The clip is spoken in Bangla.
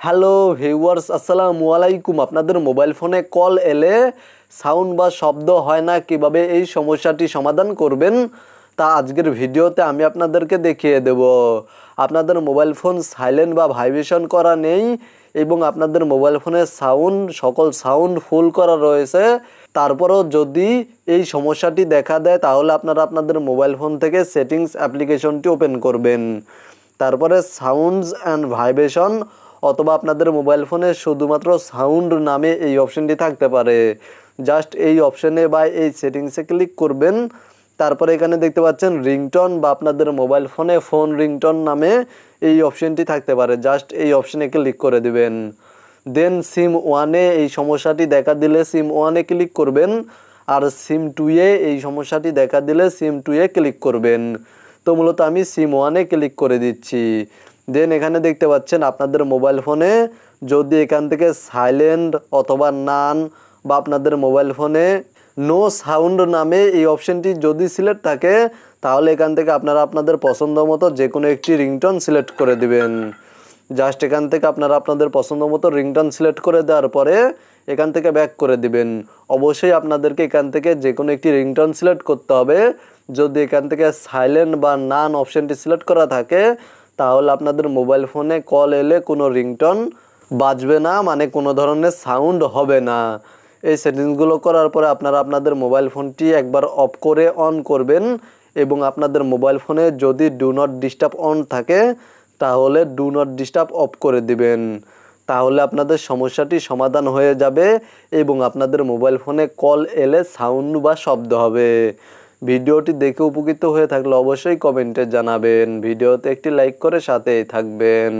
হ্যালো ভিউয়ার্স, আসসালামু আলাইকুম। আপনাদের মোবাইল ফোনে কল এলে সাউন্ড বা শব্দ হয় না, কীভাবে এই সমস্যাটি সমাধান করবেন তা আজকের ভিডিওতে আমি আপনাদেরকে দেখিয়ে দেব। আপনাদের মোবাইল ফোন সাইলেন্ট বা ভাইব্রেশন করা নেই এবং আপনাদের মোবাইল ফোনের সাউন্ড, সকল সাউন্ড ফুল করা রয়েছে। তারপরেও যদি এই সমস্যাটি দেখা দেয়, তাহলে আপনারা আপনাদের মোবাইল ফোন থেকে সেটিংস অ্যাপ্লিকেশনটি ওপেন করবেন। তারপরে সাউন্ডস অ্যান্ড ভাইব্রেশন অথবা আপনাদের মোবাইল ফোনে শুধুমাত্র সাউন্ড নামে এই অপশানটি থাকতে পারে। জাস্ট এই অপশানে বা এই সেটিংসে ক্লিক করবেন। তারপরে এখানে দেখতে পাচ্ছেন রিংটন বা আপনাদের মোবাইল ফোনে ফোন রিংটন নামে এই অপশানটি থাকতে পারে। জাস্ট এই অপশানে ক্লিক করে দিবেন। দেন সিম ওয়ানে এই সমস্যাটি দেখা দিলে সিম ওয়ানে ক্লিক করবেন। আর সিম টুয়ে এই সমস্যাটি দেখা দিলে সিম টুয়ে ক্লিক করবেন। তো মূলত আমি সিম ওয়ানে ক্লিক করে দিচ্ছি। দেন এখানে দেখতে পাচ্ছেন আপনাদের মোবাইল ফোনে যদি এখান থেকে সাইলেন্ট অথবা নান বা আপনাদের মোবাইল ফোনে নো সাউন্ড নামে এই অপশনটি যদি সিলেক্ট থাকে, তাহলে এখান থেকে আপনারা আপনাদের পছন্দ মতো যে কোনো একটি রিংটন সিলেক্ট করে দিবেন। জাস্ট এখান থেকে আপনারা আপনাদের পছন্দ মতো রিংটন সিলেক্ট করে দেওয়ার পরে এখান থেকে ব্যাক করে দিবেন। অবশ্যই আপনাদেরকে এখান থেকে যে কোনো একটি রিংটন সিলেক্ট করতে হবে। যদি এখান থেকে সাইলেন্ট বা নান অপশনটি সিলেক্ট করা থাকে তাহলে আপনাদের মোবাইল ফোনে কল এলে কোনো রিংটন বাজবে না মানে কোনো ধরনের সাউন্ড হবে না। এই সেটিংসগুলো করার পরে আপনারা আপনাদের মোবাইল ফোনটি একবার অফ করে অন করবেন এবং আপনাদের মোবাইল ফোনে যদি ডু নট ডিস্টার্ব অন থাকে, তাহলে ডু নট ডিস্টার্ব অফ করে দিবেন। তাহলে আপনাদের সমস্যাটি সমাধান হয়ে যাবে এবং আপনাদের মোবাইল ফোনে কল এলে সাউন্ড বা শব্দ হবে। ভিডিওটি দেখে উপকৃত হয়ে থাকলে অবশ্যই কমেন্টে জানাবেন। ভিডিওতে একটি লাইক করে সাথেই থাকবেন।